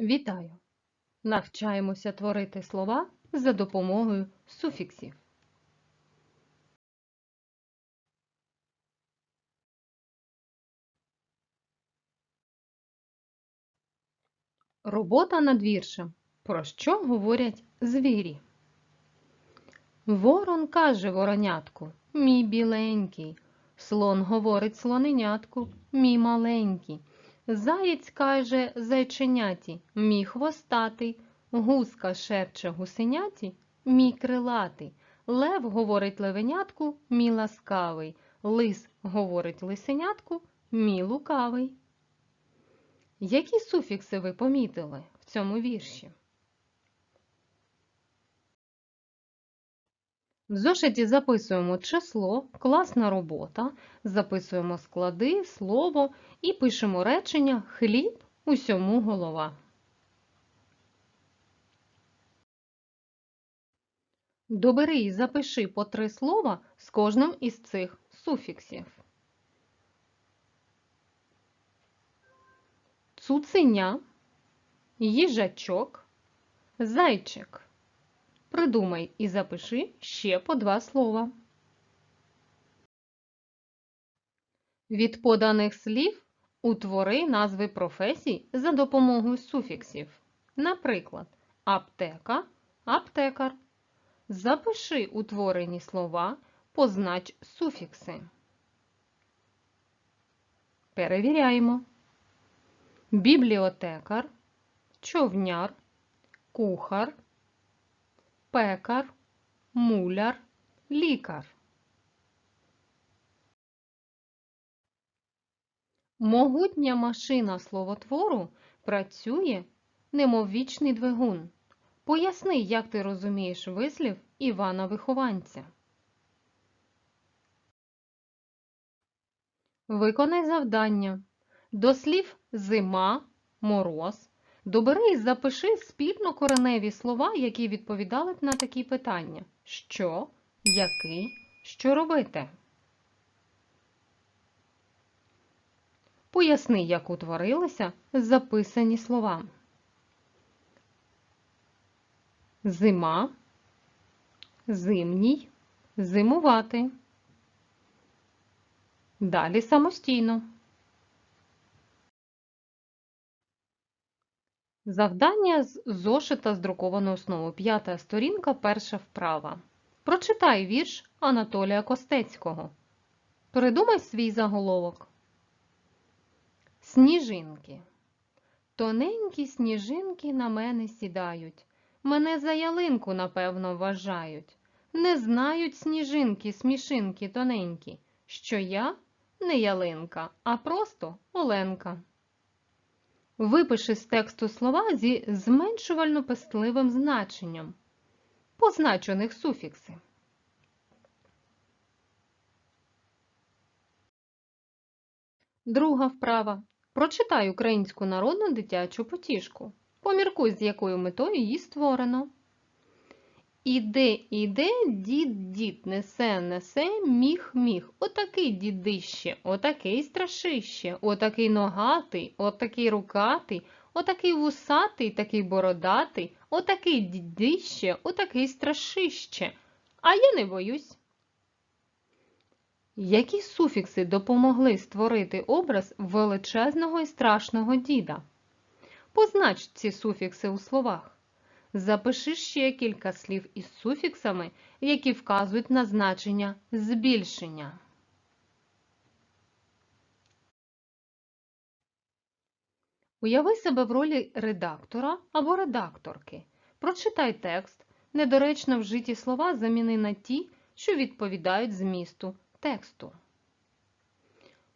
Вітаю! Навчаємося творити слова за допомогою суфіксів. Робота над віршем. Про що говорять звірі? Ворон каже воронятку, мій біленький. Слон говорить слоненятку, мій маленький. Заєць каже зайченяті, мій хвостатий. Гуска шепче гусеняті, мій крилатий. Лев говорить левенятку, мій ласкавий. Лис говорить лисенятку, мій лукавий. Які суфікси ви помітили в цьому вірші? В зошиті записуємо число, класна робота, записуємо склади, слово і пишемо речення хліб усьому голова. Добери і запиши по три слова з кожним із цих суфіксів. Цуценя, їжачок, зайчик. Придумай і запиши ще по два слова. Від поданих слів утвори назви професій за допомогою суфіксів. Наприклад, аптека, аптекар. Запиши утворені слова, познач суфікси. Перевіряємо. Бібліотекар, човняр, кухар, пекар, муляр, лікар. Могутня машина словотвору працює, немов вічний двигун. Поясни, як ти розумієш вислів Івана Вихованця. Виконай завдання. До слів зима, мороз. Добери і запиши спільно кореневі слова, які відповідали б на такі питання: що, який, що робити. Поясни, як утворилися записані слова. Зима, зимній, зимувати. Далі самостійно. Завдання з зошита з друкованою основою. П'ята сторінка, перша вправа. Прочитай вірш Анатолія Костецького. Придумай свій заголовок. Сніжинки. Тоненькі сніжинки на мене сідають. Мене за ялинку, напевно, вважають. Не знають сніжинки, смішинки тоненькі, що я не ялинка, а просто Оленка. Випиши з тексту слова зі зменшувально-пестливим значенням. Познач них суфікси. Друга вправа. Прочитай українську народну дитячу потішку. Поміркуй, з якою метою її створено. Іде, іде, дід, дід, несе, несе, міх, міх. Отакий дідище, отакий страшище, отакий ногатий, отакий рукатий, отакий вусатий, такий бородатий, отакий дідище, отакий страшище. А я не боюсь. Які суфікси допомогли створити образ величезного і страшного діда? Познач ці суфікси у словах. Запиши ще кілька слів із суфіксами, які вказують на значення збільшення. Уяви себе в ролі редактора або редакторки. Прочитай текст, недоречно вжиті слова заміни на ті, що відповідають змісту тексту.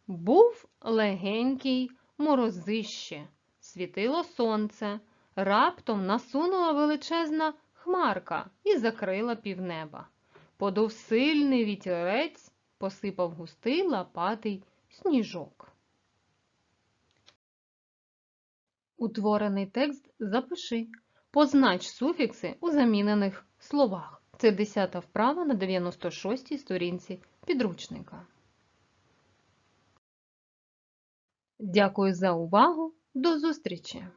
Був легенький морозище, світило сонце. Раптом насунула величезна хмарка і закрила півнеба. Подув сильний вітерець, посипав густий лопатий сніжок. Утворений текст запиши. Познач суфікси у замінених словах. Це 10 вправа на 96-й сторінці підручника. Дякую за увагу. До зустрічі!